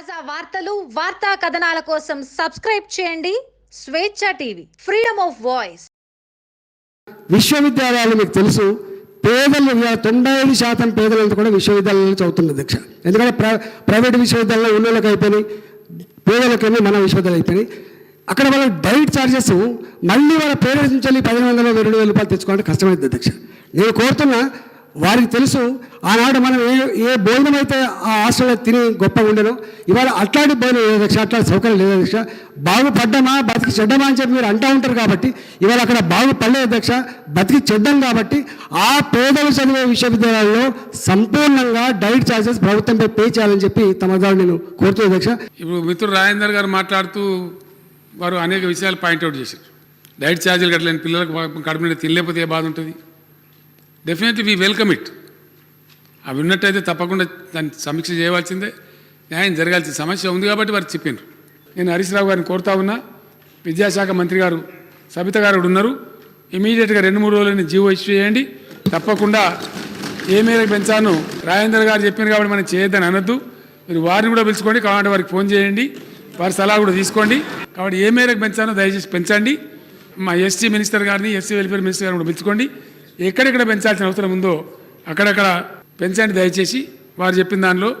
తాజా వార్తలు వార్తా కథనాల కోసం సబ్స్క్రైబ్ చేయండి. స్వేచ్ఛ టీవీ ఫ్రీడమ్ ఆఫ్ వాయిస్. విశ్వవిద్యాలయాలు మీకు తెలుసు పేదలు తొంభై ఐదు శాతం పేదలంతా కూడా విశ్వవిద్యాలయాలు చదువుతున్న దీక్ష. ఎందుకంటే ప్ర ప్రైవేట్ విశ్వవిద్యాలయంలో ఉన్నోళ్ళకి అయిపోయినాయి పేదలకేమో మన విశ్వవిద్యాలయం అయిపోయినాయి. అక్కడ వాళ్ళ డైట్ ఛార్జెస్ మళ్ళీ వాళ్ళ పేరెంట్స్ నుంచి వెళ్ళి పదిహేను వందల రెండు వేల రూపాయలు తెచ్చుకోవాలంటే కష్టమైంది అధ్యక్ష నేను కోరుతున్నా వారికి తెలుసు ఆనాడు మనం ఏ ఏ భోజనం అయితే ఆ హాస్టల్లో తిని గొప్పగా ఉండేనో ఇవాళ అట్లాంటి భోజనం లేదు అధ్యక్ష అట్లాంటి సౌకర్యం లేదు అధ్యక్ష బాగుపడ్డమా బతికి చెడ్డమా అని చెప్పి మీరు అంటూ ఉంటారు కాబట్టి ఇవాళ అక్కడ బాగుపడలేదు అధ్యక్ష బతికి చెడ్డం కాబట్టి ఆ పేదలు చదివే విశ్వవిద్యాలయాల్లో సంపూర్ణంగా డైట్ ఛార్జెస్ ప్రభుత్వంపై పే చేయాలని చెప్పి తమ ద్వారా నేను కోరుతున్నాను అధ్యక్ష ఇప్పుడు మిత్రుడు రాజేందర్ గారు మాట్లాడుతూ వారు అనేక విషయాలు పాయింట్అవుట్ చేశారు. డైట్ ఛార్జీలు కట్టలేని పిల్లలకు కడుపు తినలేకపోతే ఏ బాధ ఉంటుంది? డెఫినెట్లీ వీ వెల్కమ్ ఇట్ అవి ఉన్నట్టయితే తప్పకుండా దాన్ని సమీక్ష చేయవలసిందే. న్యాయం జరగాల్సిన సమస్య ఉంది కాబట్టి వారు చెప్పిండ్రు నేను హరీష్ రావు గారిని కోరుతా ఉన్నా విద్యాశాఖ మంత్రి గారు సబిత గారు కూడా ఉన్నారు. ఇమీడియట్గా రెండు మూడు రోజులని జీవో ఇష్యూ చేయండి. తప్పకుండా ఏ మేరకు పెంచాను రాజేందర్ గారు చెప్పారు కాబట్టి మనం చేయొద్దని అనొద్దు. మీరు వారిని కూడా పిలుచుకోండి కాబట్టి వారికి ఫోన్ చేయండి వారి సలహా కూడా తీసుకోండి. కాబట్టి ఏ మేరకు పెంచానో దయచేసి పెంచండి. మా ఎస్టీ మినిస్టర్ గారిని ఎస్సీ వెల్ఫేర్ మినిస్టర్ గారిని కూడా పిలుచుకోండి. ఎక్కడెక్కడ పెంచాల్సిన అవసరం ఉందో అక్కడక్కడ పెంచండి దయచేసి. వారు చెప్పిన దానిలో